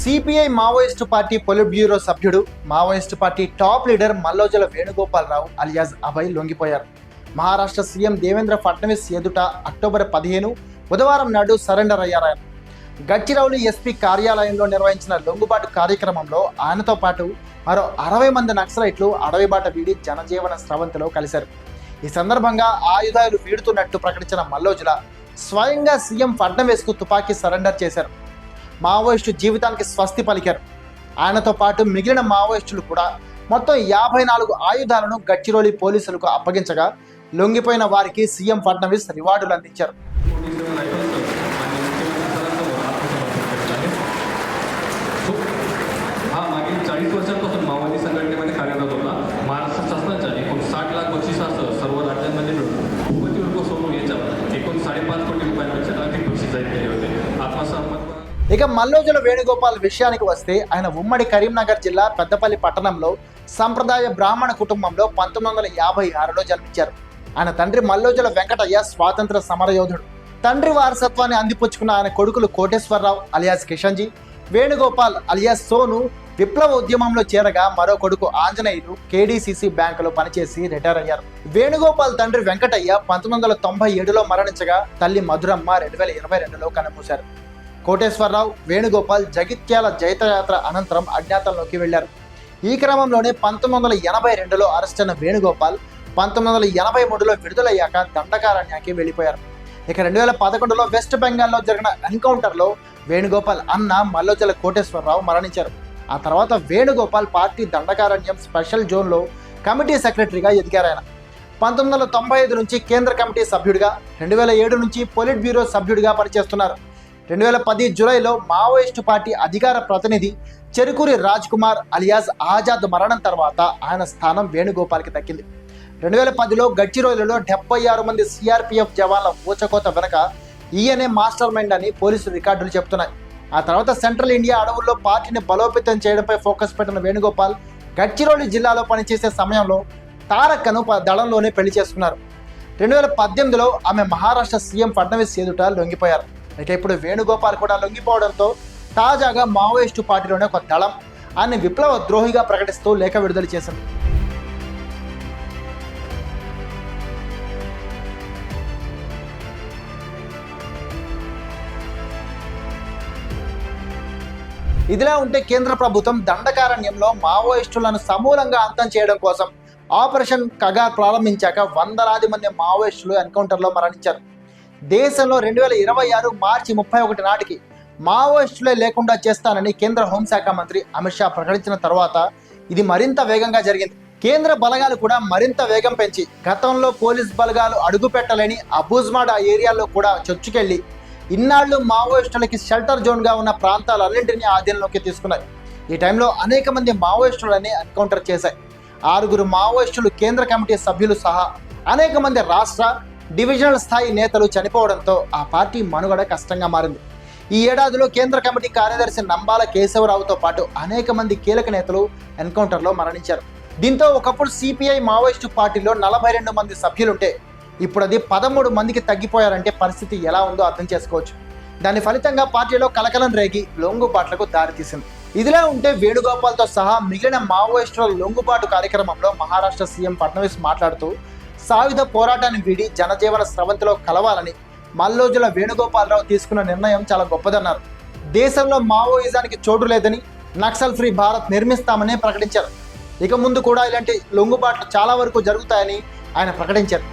CPI Maoist party polit bureau సభ్యుడు Maoist party top leader Mallojula Venugopal Rao alias Abhay లొంగిపోయారు. Maharashtra CM Devendra Fadnavis ఎదుట October పదిహేను బుధవారం నాడు surrender అయ్యారు గచ్చిరౌలి ఎస్పీ కార్యాలయంలో నిర్వహించిన లొంగుబాటు కార్యక్రమంలో ఆయనతో పాటు మరో అరవై మంది నక్సలైట్లు అడవిబాట వీడి జనజీవన స్రవంతిలో కలిశారు. ఈ సందర్భంగా ఆయుధాలు వీడుతున్నట్టు ప్రకటించిన మల్లోజుల స్వయంగా సీఎం ఫడ్నవీస్కు తుపాకీ సరెండర్ చేశారు. మావోయిస్టు జీవితానికి స్వస్తి పలికారు. ఆయనతో పాటు మిగిలిన మావోయిస్టులు కూడా మొత్తం యాభై నాలుగు ఆయుధాలను గచ్చిరోలి పోలీసులకు అప్పగించగా లొంగిపోయిన వారికి సీఎం ఫడ్నవీస్ రివార్డులు అందించారు. ఇక మల్లోజుల వేణుగోపాల్ విషయానికి వస్తే ఆయన ఉమ్మడి కరీంనగర్ జిల్లా పెద్దపల్లి పట్టణంలో సంప్రదాయ బ్రాహ్మణ కుటుంబంలో పంతొమ్మిది వందల యాభై ఆరులో జన్మించారు. ఆయన తండ్రి మల్లోజుల వెంకటయ్య స్వాతంత్ర సమరయోధుడు. తండ్రి వారసత్వాన్ని అందిపుచ్చుకున్న ఆయన కొడుకులు కోటేశ్వరరావు అలియాస్ కిషన్జీ వేణుగోపాల్ అలియాస్ సోను విప్లవ ఉద్యమంలో చేరగా మరో కొడుకు ఆంజనేయులు కేడీసీసీ బ్యాంకులో పనిచేసి రిటైర్ అయ్యారు. వేణుగోపాల్ తండ్రి వెంకటయ్య పంతొమ్మిది వందల తొంభై ఏడులో మరణించగా తల్లి మధురమ్మ రెండు వేల ఇరవై రెండులో కన్నుమూశారు. కోటేశ్వరరావు వేణుగోపాల్ జగిత్యాల జైత్రయాత్ర అనంతరం అజ్ఞాతంలోకి వెళ్ళారు ఈ క్రమంలోనే పంతొమ్మిది వందల ఎనభై రెండులో అరెస్ట్ అయిన వేణుగోపాల్ పంతొమ్మిది వందల ఎనభై మూడులో విడుదలయ్యాక దండకారణ్యానికి వెళ్ళిపోయారు. ఇక రెండు వేల పదకొండులో వెస్ట్ బెంగాల్లో జరిగిన ఎన్కౌంటర్లో వేణుగోపాల్ అన్న మల్లోజల కోటేశ్వరరావు మరణించారు. ఆ తర్వాత వేణుగోపాల్ పార్టీ దండకారణ్యం స్పెషల్ జోన్లో కమిటీ సెక్రటరీగా ఎదిగారు ఆయన. పంతొమ్మిది వందల తొంభై ఐదు నుంచి కేంద్ర కమిటీ సభ్యుడిగా రెండు వేల ఏడు నుంచి పొలిట్ బ్యూరో సభ్యుడిగా పనిచేస్తున్నారు. రెండు వేల పది జూలైలో మావోయిస్టు పార్టీ అధికార ప్రతినిధి చెరుకూరి రాజ్ కుమార్ అలియాజ్ ఆజాద్ మరణం తర్వాత ఆయన స్థానం వేణుగోపాల్కి దక్కింది. రెండు వేల పదిలో గడ్చిరోలిలో డెబ్బై ఆరు మంది సిఆర్పిఎఫ్ జవాన్ల ఊచకోత వెనక ఈయనే మాస్టర్ మైండ్ అని పోలీసు రికార్డులు చెప్తున్నాయి. ఆ తర్వాత సెంట్రల్ ఇండియా అడవుల్లో పార్టీని బలోపేతం చేయడంపై ఫోకస్ పెట్టిన వేణుగోపాల్ గడ్చిరోలి జిల్లాలో పనిచేసే సమయంలో తారక్కను ప- దళంలోనే పెళ్ళి చేసుకున్నారు. రెండు వేల పద్దెనిమిదిలో ఆమె మహారాష్ట్ర సీఎం ఫడ్నవీస్ ఎదుట లొంగిపోయారు. ఇక ఇప్పుడు వేణుగోపాల్ కూడా లొంగిపోవడంతో తాజాగా మావోయిస్టు పార్టీలోనే ఒక దళం. ఆయన విప్లవ ద్రోహిగా ప్రకటిస్తూ లేఖ విడుదల చేసింది. ఇదిలా ఉంటే కేంద్ర ప్రభుత్వం దండకారణ్యంలో మావోయిస్టులను సమూలంగా అంతం చేయడం కోసం ఆపరేషన్ కగా ప్రారంభించాక వందలాది మంది మావోయిస్టులు ఎన్కౌంటర్లో మరణించారు. దేశంలో రెండు వేల ఇరవై ఆరు మార్చి ముప్పై ఒకటి నాటికి మావోయిస్టులే లేకుండా చేస్తానని కేంద్ర హోంశాఖ మంత్రి అమిత్ షా ప్రకటించిన తర్వాత ఇది మరింత వేగంగా జరిగింది. కేంద్ర బలగాలు కూడా మరింత వేగం పెంచి గతంలో పోలీస్ బలగాలు అడుగుపెట్టలేని అబూజ్మాడ్ ఆ ఏరియాలో కూడా చొచ్చుకెళ్ళి ఇన్నాళ్ళు మావోయిస్టులకి షెల్టర్ జోన్గా ఉన్న ప్రాంతాలన్నింటినీ ఆధీనంలోకి తీసుకున్నాయి. ఈ టైంలో అనేక మంది మావోయిస్టులని ఎన్కౌంటర్ చేశాయి. ఆరుగురు మావోయిస్టులు కేంద్ర కమిటీ సభ్యులు సహా అనేక మంది రాష్ట్ర డివిజనల్ స్థాయి నేతలు చనిపోవడంతో ఆ పార్టీ మనుగడ కష్టంగా మారింది. ఈ ఏడాదిలో కేంద్ర కమిటీ కార్యదర్శి నంబాల కేశవరావుతో పాటు అనేక మంది కీలక నేతలు ఎన్కౌంటర్లో మరణించారు. దీంతో ఒకప్పుడు సిపిఐ మావోయిస్టు పార్టీలో నలభై రెండు మంది సభ్యులుంటే ఇప్పుడు అది పదమూడు మందికి తగ్గిపోయారంటే పరిస్థితి ఎలా ఉందో అర్థం చేసుకోవచ్చు. దాని ఫలితంగా పార్టీలో కలకలం రేగి లొంగుబాట్లకు దారితీసింది ఇదిలా ఉంటే వేణుగోపాల్తో సహా మిగిలిన మావోయిస్టుల లొంగుబాటు కార్యక్రమంలో మహారాష్ట్ర సీఎం ఫడ్నవీస్ మాట్లాడుతూ సాయుధ పోరాటాన్ని వీడి జనజీవన స్రవంతిలో కలవాలని మల్లోజుల వేణుగోపాలరావు తీసుకున్న నిర్ణయం చాలా గొప్పదన్నారు. దేశంలో మావోయిజానికి చోటు లేదని నక్సల్ ఫ్రీ భారత్ నిర్మిస్తామని ప్రకటించారు. ఇక ముందు కూడా ఇలాంటి లొంగుబాట్లు చాలా వరకు జరుగుతాయని ఆయన ప్రకటించారు.